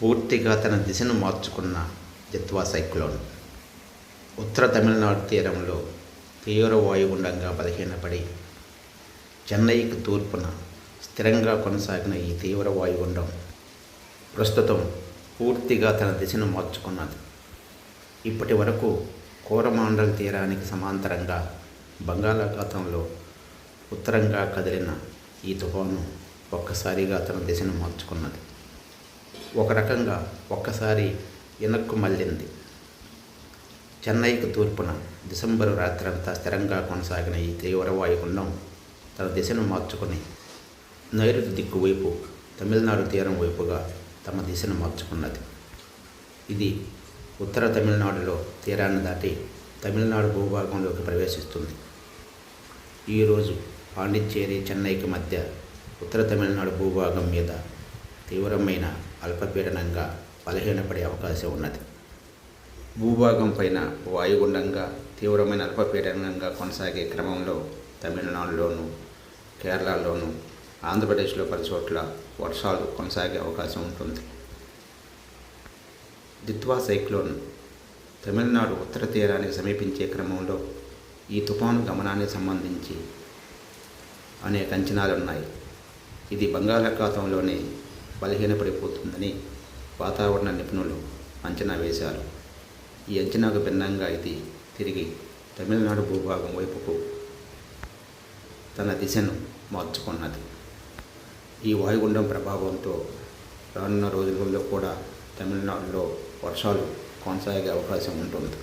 పూర్తిగా తన దిశను మార్చుకున్న జిత్వా సైక్లోన్. ఉత్తర తమిళనాడు తీరంలో తీవ్ర వాయుగుండంగా బలహీనపడి చెన్నైకి తూర్పున స్థిరంగా కొనసాగిన ఈ తీవ్ర వాయుగుండం ప్రస్తుతం పూర్తిగా తన దిశను మార్చుకున్నది. ఇప్పటి వరకు కోరమాండల్ తీరానికి సమాంతరంగా బంగాళాఖాతంలో ఉత్తరంగా కదిలిన ఈ తుఫాను ఒక్కసారిగా తన దిశను మార్చుకున్నది. ఒక రకంగా ఒక్కసారి వెనక్కు మళ్ళింది. చెన్నైకి తూర్పున డిసెంబరు రాత్రంతా స్థిరంగా కొనసాగిన ఈ తీవ్ర వాయుగుండం తన దిశను మార్చుకుని నైరుతి దిక్కు వైపు తమిళనాడు తీరం వైపుగా తమ దిశను మార్చుకున్నది. ఇది ఉత్తర తమిళనాడులో తీరాన్ని దాటి తమిళనాడు భూభాగంలోకి ప్రవేశిస్తుంది. ఈరోజు పాండిచ్చేరి చెన్నైకి మధ్య ఉత్తర తమిళనాడు భూభాగం మీద తీవ్రమైన అల్పపీడనంగా బలహీనపడే అవకాశం ఉన్నది. భూభాగం పైన వాయుగుండంగా తీవ్రమైన అల్పపీడనంగా కొనసాగే క్రమంలో తమిళనాడులోను కేరళలోను ఆంధ్రప్రదేశ్లో పలు చోట్ల వర్షాలు కొనసాగే అవకాశం ఉంటుంది. దిత్వా సైక్లోన్ తమిళనాడు ఉత్తర తీరానికి సమీపించే క్రమంలో ఈ తుఫాను గమనానికి సంబంధించి అనేక అంచనాలు ఉన్నాయి ఇది బంగాళాఖాతంలోనే బలహీనపడిపోతుందని వాతావరణ నిపుణులు అంచనా వేశారు. ఈ అంచనాకు భిన్నంగా ఇది తిరిగి తమిళనాడు భూభాగం వైపుకు తన దిశను మార్చుకున్నది. ఈ వాయుగుండం ప్రభావంతో రానున్న రోజులలో కూడా తమిళనాడులో వర్షాలు కొనసాగే అవకాశం ఉంటుంది.